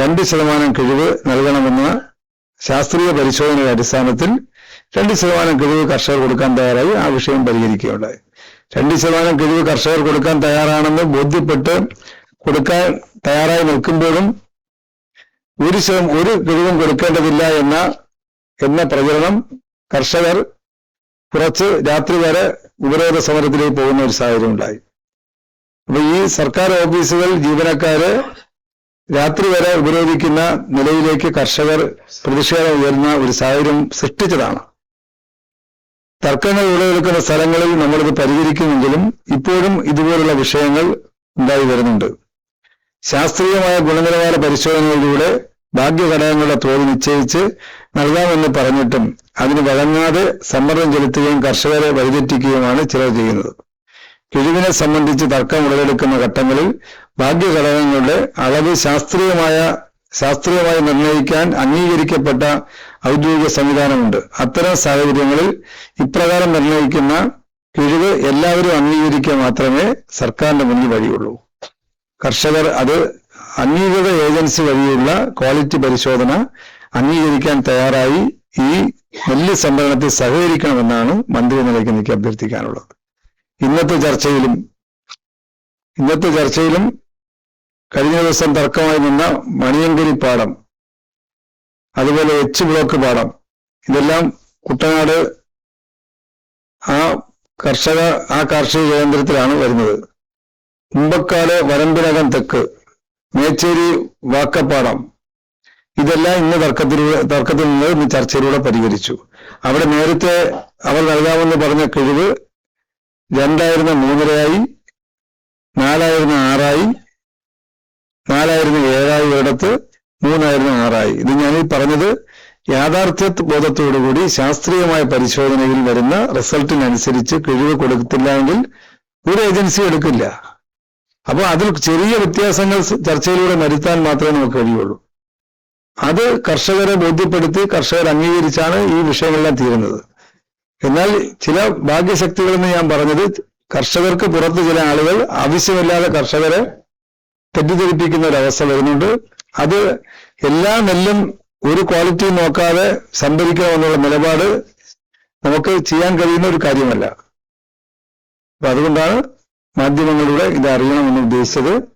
രണ്ട് ശതമാനം കിഴിവ് നൽകണമെന്ന ശാസ്ത്രീയ പരിശോധനയുടെ അടിസ്ഥാനത്തിൽ രണ്ട് ശതമാനം കിഴിവ് കർഷകർ കൊടുക്കാൻ തയ്യാറായി. ആ വിഷയം പരിഹരിക്കുകയുണ്ടായി. രണ്ട് ശതമാനം കിഴിവ് കർഷകർ കൊടുക്കാൻ തയ്യാറാണെന്ന് ബോധ്യപ്പെട്ട് കൊടുക്കാൻ തയ്യാറായി നിൽക്കുമ്പോഴും ഒരു ശതം ഒരു കിഴിവും കൊടുക്കേണ്ടതില്ല എന്ന എന്ന പ്രചരണം കർഷകർ കുറച്ച് രാത്രി വരെ ഉപരോധ സമരത്തിലേക്ക് പോകുന്ന ഒരു സാഹചര്യം ഉണ്ടായി. അപ്പൊ ഈ സർക്കാർ ഓഫീസുകൾ ജീവനക്കാര് രാത്രി വരെ ഉപരോധിക്കുന്ന നിലയിലേക്ക് കർഷകർ പ്രതിഷേധം ഉയർന്ന ഒരു സാഹചര്യം സൃഷ്ടിച്ചതാണ്. തർക്കങ്ങൾ ഉടലെടുക്കുന്ന സ്ഥലങ്ങളിൽ നമ്മളിത് പരിഹരിക്കുമെങ്കിലും ഇപ്പോഴും ഇതുപോലുള്ള വിഷയങ്ങൾ ഉണ്ടായി വരുന്നുണ്ട്. ശാസ്ത്രീയമായ ഗുണനിലവാര പരിശോധനയിലൂടെ ഭാഗ്യഘടകങ്ങളുടെ തോത് നിശ്ചയിച്ച് നൽകാമെന്ന് പറഞ്ഞിട്ടും അതിന് വഴങ്ങാതെ സമ്മർദ്ദം ചെലുത്തുകയും കർഷകരെ വഴിതെറ്റിക്കുകയുമാണ് ചിലർ ചെയ്യുന്നത്. കിഴിവിനെ സംബന്ധിച്ച് തർക്കം ഉടലെടുക്കുന്ന ഘട്ടങ്ങളിൽ ഭാഗ്യഘടകങ്ങളുടെ അളവ് ശാസ്ത്രീയമായ ശാസ്ത്രീയമായി നിർണയിക്കാൻ അംഗീകരിക്കപ്പെട്ട ഔദ്യോഗിക സംവിധാനമുണ്ട്. അത്തരം സാഹചര്യങ്ങളിൽ ഇപ്രകാരം നിർണയിക്കുന്ന കിഴിവ് എല്ലാവരും അംഗീകരിക്കുക മാത്രമേ സർക്കാരിന്റെ മുന്നിൽ വഴിയുള്ളൂ. കർഷകർ അത് അംഗീകൃത ഏജൻസി വഴിയുള്ള ക്വാളിറ്റി പരിശോധന അംഗീകരിക്കാൻ തയ്യാറായി ഈ നെല്ല് സംഭരണത്തിൽ സഹകരിക്കണമെന്നാണ് മന്ത്രി നിലയ്ക്ക് എനിക്ക് അഭ്യർത്ഥിക്കാനുള്ളത്. ഇന്നത്തെ ചർച്ചയിലും ഇന്നത്തെ ചർച്ചയിലും കഴിഞ്ഞ ദിവസം തർക്കമായി നിന്ന മണിയങ്കരി പാടം അതുപോലെ എച്ച് ബ്ലോക്ക് പാടം ഇതെല്ലാം കുട്ടനാട് ആ കർഷക ആ കാർഷിക കേന്ദ്രത്തിലാണ് വരുന്നത്. കുമ്പക്കാട് വരമ്പിനകം തെക്ക് മേച്ചേരി വാക്കപ്പാടം ഇതെല്ലാം ഇന്ന് തർക്കത്തിലൂടെ തർക്കത്തിൽ നിന്ന് ഇന്ന് ചർച്ചയിലൂടെ പരിഹരിച്ചു. അവിടെ നേരത്തെ അവർ നൽകാമെന്ന് പറഞ്ഞ കിഴിവ് രണ്ടായിരുന്ന മൂന്നരയായി ഏഴായി മൂന്നായിരുന്നു ആറായി. ഇത് ഞാൻ ഈ പറഞ്ഞത് യാഥാർത്ഥ്യ ബോധത്തോടുകൂടി ശാസ്ത്രീയമായ പരിശോധനയിൽ വരുന്ന റിസൾട്ടിനനുസരിച്ച് കിഴിവ് കൊടുത്തില്ല എങ്കിൽ ഒരു ഏജൻസി എടുക്കില്ല. അപ്പൊ അതിൽ ചെറിയ വ്യത്യാസങ്ങൾ ചർച്ചയിലൂടെ വരുത്താൻ മാത്രമേ നമുക്ക് കഴിയുള്ളൂ. അത് കർഷകരെ ബോധ്യപ്പെടുത്തി കർഷകർ അംഗീകരിച്ചാണ് ഈ വിഷയങ്ങളെല്ലാം തീരുന്നത്. എന്നാൽ ചില ഭാഗ്യശക്തികളെന്ന് ഞാൻ പറഞ്ഞത് കർഷകർക്ക് പുറത്ത് ചില ആളുകൾ ആവശ്യമില്ലാതെ കർഷകരെ തെറ്റിദ്ധരിപ്പിക്കുന്ന ഒരവസ്ഥ വരുന്നുണ്ട്. അത് എല്ലാ നെല്ലും ഒരു ക്വാളിറ്റി നോക്കാതെ സംഭരിക്കണമെന്നുള്ള നിലപാട് നമുക്ക് ചെയ്യാൻ കഴിയുന്ന ഒരു കാര്യമല്ല. അപ്പൊ അതുകൊണ്ടാണ് മാധ്യമങ്ങളിലൂടെ ഇത് അറിയണമെന്ന് ഉദ്ദേശിച്ചത്.